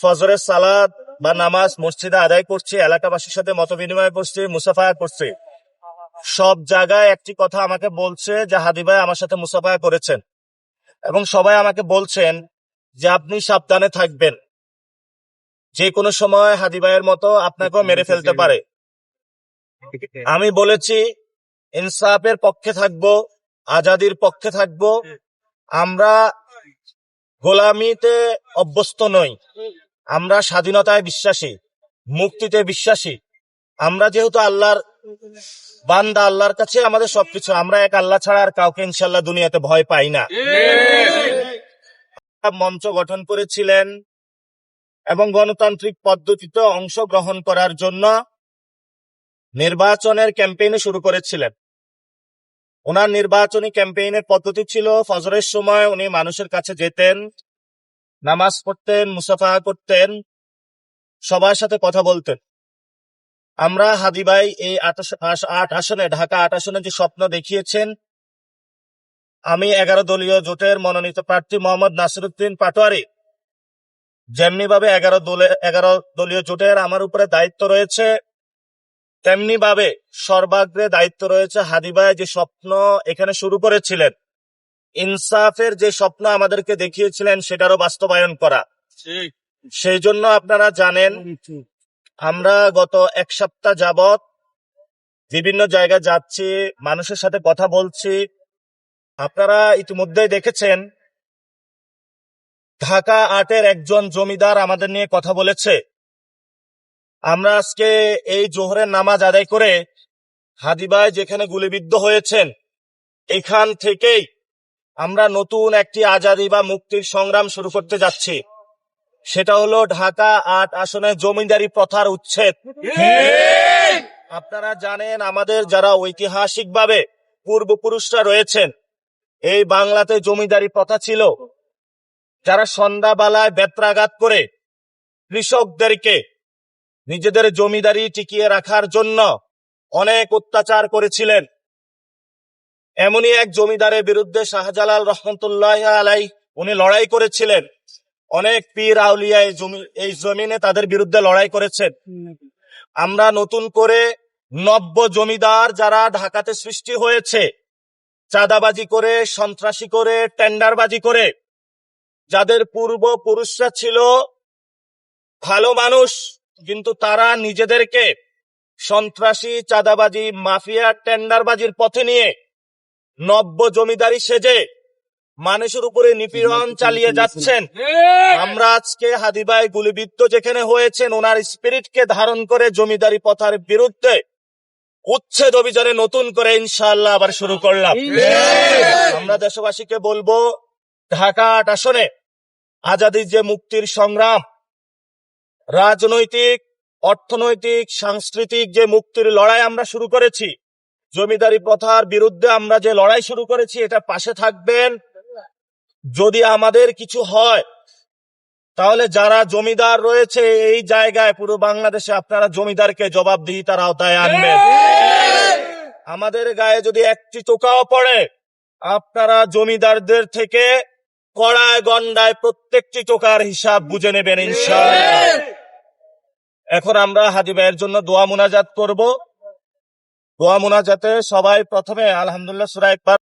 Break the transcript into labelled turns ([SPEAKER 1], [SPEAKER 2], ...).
[SPEAKER 1] ফজরের সালাদ বা নামাজ মসজিদে আদায় করছি, এলাকাবাসীর সাথে মত বিনিময় করছি, মুসাফায়া করছি। সব জায়গায় একটি কথা আমাকে বলছে যে, হাদি ভাই আমার সাথে মুসাফায়া করেছেন। এবং সবাই আমাকে বলছেন যে, আপনি সাবধানে থাকবেন। যে কোনো সময় হাদি ভাইয়ের মতো আপনাকেও মেরে ফেলতে পারে। আমি বলেছি, ইনসাফের পক্ষে থাকব, আজাদির পক্ষে থাকব। আমরা গোলামিতে অভ্যস্ত নই। আমরা স্বাধীনতায় বিশ্বাসী, মুক্তিতে বিশ্বাসী। আমরা যেহেতু আল্লাহর বান্দা, আল্লাহর কাছে আমাদের সবকিছু, আমরা এক আল্লাহ ছাড়া আর কাউকে ইনশাল্লাহ দুনিয়াতে ভয় পাই না। মঞ্চ গঠন করেছিলেন এবং গণতান্ত্রিক পদ্ধতিতে অংশগ্রহণ করার জন্য নির্বাচনের ক্যাম্পেইনে শুরু করেছিলেন। ওনার নির্বাচনী ক্যাম্পেইনের পদ্ধতি ছিল, ফজরের সময় উনি মানুষের কাছে যেতেন নামাজ পড়তেন মুসাফা করতেন, সবার সাথে কথা বলতেন। আমরা হাদিবাই এই আট আসনে, ঢাকা আট আসনে যে স্বপ্ন দেখিয়েছেন, আমি এগারো দলীয় জোটের মনোনীত প্রার্থী মোহাম্মদ নাসিরুদ্দিন পাটোয়ারি। যেমনি ভাবে এগারো দলে এগারো দলীয় জোটের আমার উপরে দায়িত্ব রয়েছে তেমনি ভাবে সর্বাগ্রে দায়িত্ব রয়েছে হাদিবায় যে স্বপ্ন এখানে শুরু করেছিলেন। ইনসাফের যে স্বপ্ন আমাদেরকে দেখিয়েছিলেন সেটারও বাস্তবায়ন করা। সেই জন্য আপনারা জানেন আমরা গত এক সপ্তাহ যাবত বিভিন্ন জায়গায় যাচ্ছি মানুষের সাথে কথা বলছি। আপনারা ইতিমধ্যেই দেখেছেন ঢাকা আটের একজন জমিদার আমাদের নিয়ে কথা বলেছে। আমরা আজকে এই জোহরের নামাজ আদায় করে হাদিবাই যেখানে গুলিবিদ্ধ হয়েছেন এখান থেকেই আমরা নতুন একটি আজাদি বা মুক্তির সংগ্রাম শুরু করতে যাচ্ছি। সেটা হলো ঢাকা আট আসনে জমিদারি প্রথার উচ্ছেদ। আপনারা জানেন আমাদের যারা ঐতিহাসিকভাবে পূর্বপুরুষরা রয়েছেন এই বাংলাতে জমিদারি প্রথা ছিল যারা সন্ধ্যাবেলায় বেত্রাঘাত করে কৃষকদেরকে নিজেদের জমিদারি টিকিয়ে রাখার জন্য অনেক অত্যাচার করেছিলেন। এমনই এক জমিদারের বিরুদ্ধে শাহজালাল রহমতুল্লাহ আলাই, উনি লড়াই করেছিলেন। অনেক পীর আউলিয়া এই জমি- এই জমিনে তাদের বিরুদ্ধে লড়াই করেছেন। আমরা নতুন করে নব্য জমিদার যারা ঢাকাতে সৃষ্টি হয়েছে, চাঁদাবাজি করে, সন্ত্রাসী করে, টেন্ডারবাজি করে, যাদের পূর্বপুরুষরা ছিল ভালো মানুষ, কিন্তু তারা নিজেদেরকে সন্ত্রাসী, চাঁদাবাজি, মাফিয়া, টেন্ডারবাজির পথে নিয়ে নব্য জমিদারি সেজে মানুষের উপরে নিপীড়ন চালিয়ে যাচ্ছেন। আমরা আজকে হাদিবাই গুলিবিদ্ধ যেখানে হয়েছেন ওনার স্পিরিটকে ধারণ করে জমিদারি পথার বিরুদ্ধে উচ্ছেদ অভিযানে নতুন করে ইনশাল্লাহ আবার শুরু করলাম। আমরা দেশবাসীকে বলব ঢাকা আট আসনে আজাদির যে মুক্তির সংগ্রাম রাজনৈতিক অর্থনৈতিক সাংস্কৃতিক যে মুক্তির লড়াই আমরা শুরু করেছি জমিদারি প্রথার বিরুদ্ধে আমরা যে লড়াই শুরু করেছি, এটা পাশে থাকবেন। যদি আমাদের কিছু হয়, তাহলে যারা জমিদার রয়েছে এই জায়গায় পুরো বাংলাদেশে আপনারা জমিদারকে জবাবদিহিতার আওতায় আনবেন। আমাদের গায়ে যদি একটি টোকাও পড়ে, আপনারা জমিদারদের থেকে কড়ায় গন্ডায় প্রত্যেকটি টোকার হিসাব বুঝে নেবেন, ইনশাআল্লাহ। এখন আমরা হাজি ভাইয়ের জন্য দোয়া মুনাজাত করব। দোয়া মোনাজাতে সবাই প্রথমে আলহামদুলিল্লাহ সুরা একবার